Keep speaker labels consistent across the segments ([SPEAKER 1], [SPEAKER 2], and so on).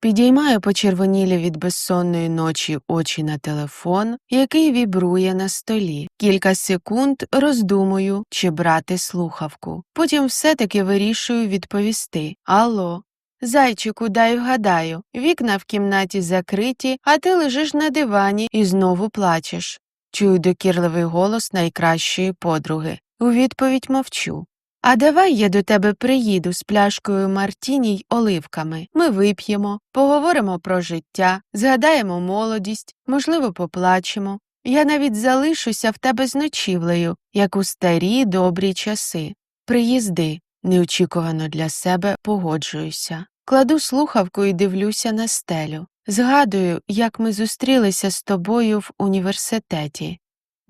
[SPEAKER 1] Підіймаю почервонілі від безсонної ночі очі на телефон, який вібрує на столі. Кілька секунд роздумую, чи брати слухавку. Потім все-таки вирішую відповісти Алло. Зайчику, дай вгадаю, вікна в кімнаті закриті, а ти лежиш на дивані і знову плачеш. Чую докірливий голос найкращої подруги. У відповідь мовчу. А давай я до тебе приїду з пляшкою Мартіні й оливками. Ми вип'ємо, поговоримо про життя, згадаємо молодість, можливо, поплачемо. Я навіть залишуся в тебе з ночівлею, як у старі добрі часи. Приїзди, неочікувано для себе погоджуюся. Кладу слухавку і дивлюся на стелю. Згадую, як ми зустрілися з тобою в університеті.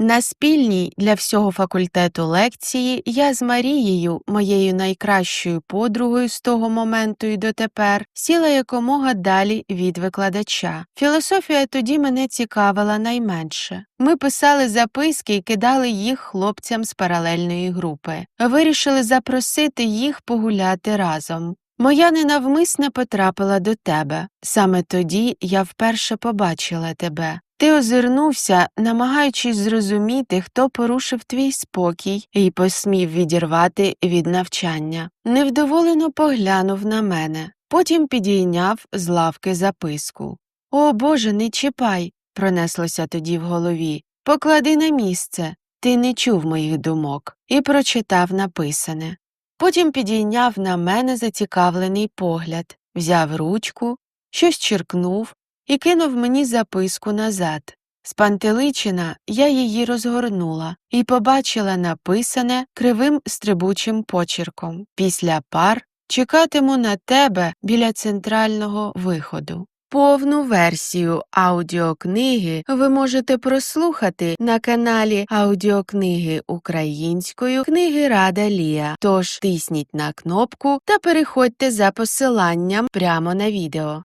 [SPEAKER 1] На спільній для всього факультету лекції я з Марією, моєю найкращою подругою з того моменту і дотепер, сіла якомога далі від викладача. Філософія тоді мене цікавила найменше. Ми писали записки і кидали їх хлопцям з паралельної групи. Вирішили запросити їх погуляти разом. Моя ненавмисне потрапила до тебе. Саме тоді я вперше побачила тебе. Ти озирнувся, намагаючись зрозуміти, хто порушив твій спокій і посмів відірвати від навчання. Невдоволено поглянув на мене, потім підійняв з лавки записку. О Боже, не чіпай, пронеслося тоді в голові. Поклади на місце. Ти не чув моїх думок, і прочитав написане. Потім підійняв на мене зацікавлений погляд, взяв ручку, щось черкнув і кинув мені записку назад. Спантеличена я її розгорнула і побачила написане кривим стрибучим почерком Після пар чекатиму на тебе біля центрального виходу. Повну версію аудіокниги ви можете прослухати на каналі аудіокниги українською книги Рада Лія. Тож тисніть на кнопку та переходьте за посиланням прямо на відео.